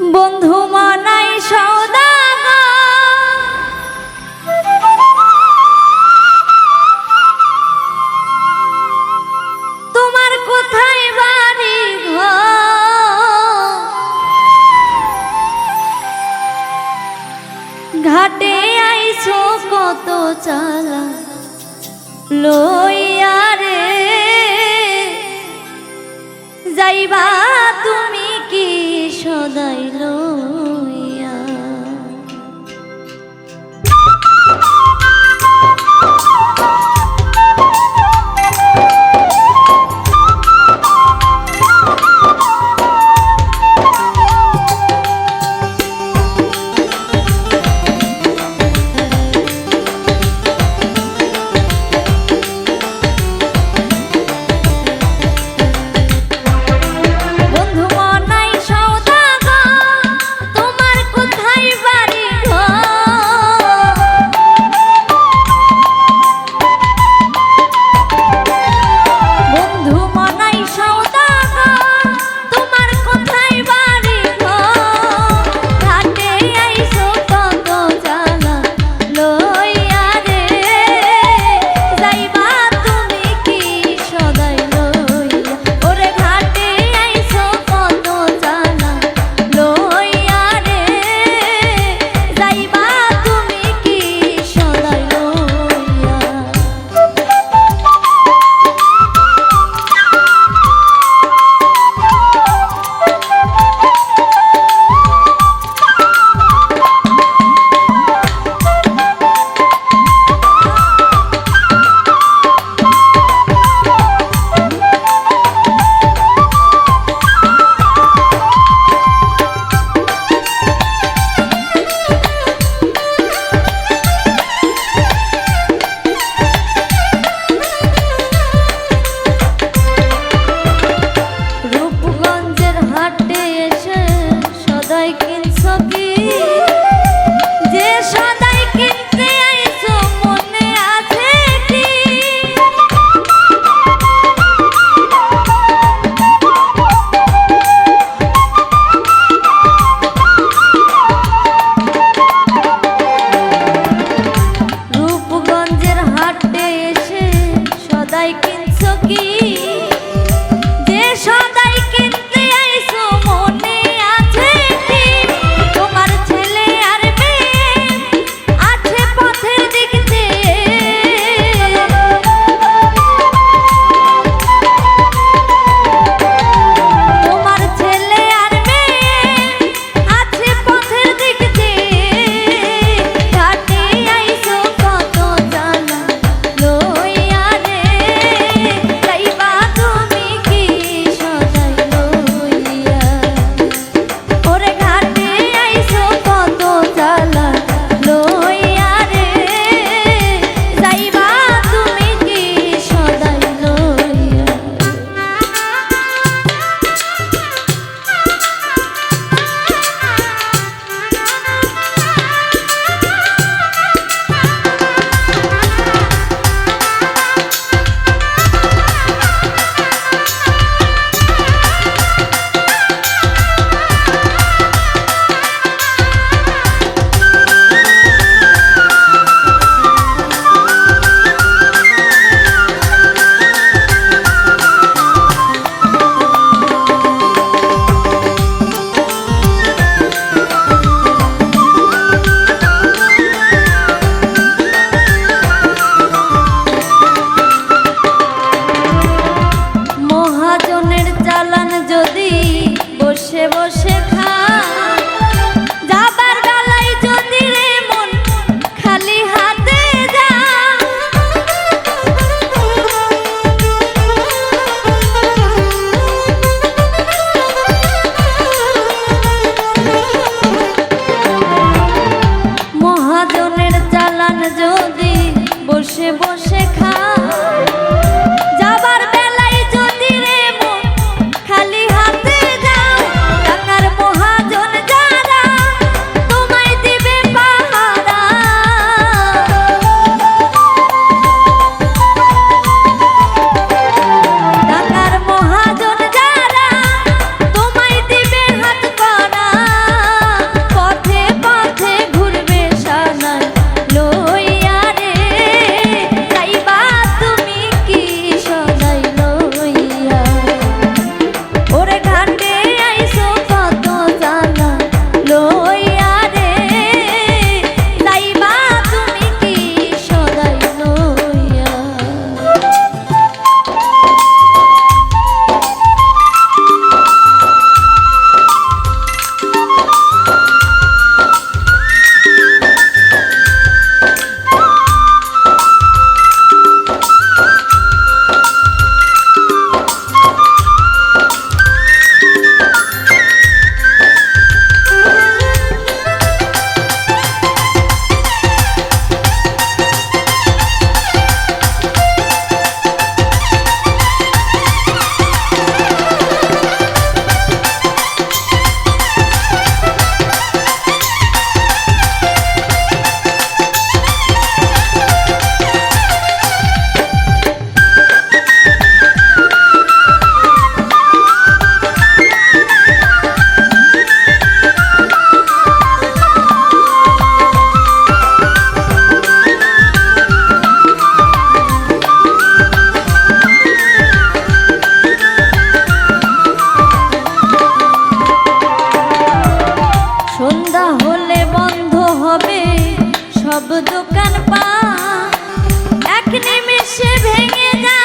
বন্ধু মানাই সৌদাগর তোমার কোথায় বাড়ি ঘাটে আইছো কত চালা লইয়া রে। যাইবা সদাই শেখা হলে বন্ধ হবে সব দোকান পা। এক নিমিষে ভেঙে যায়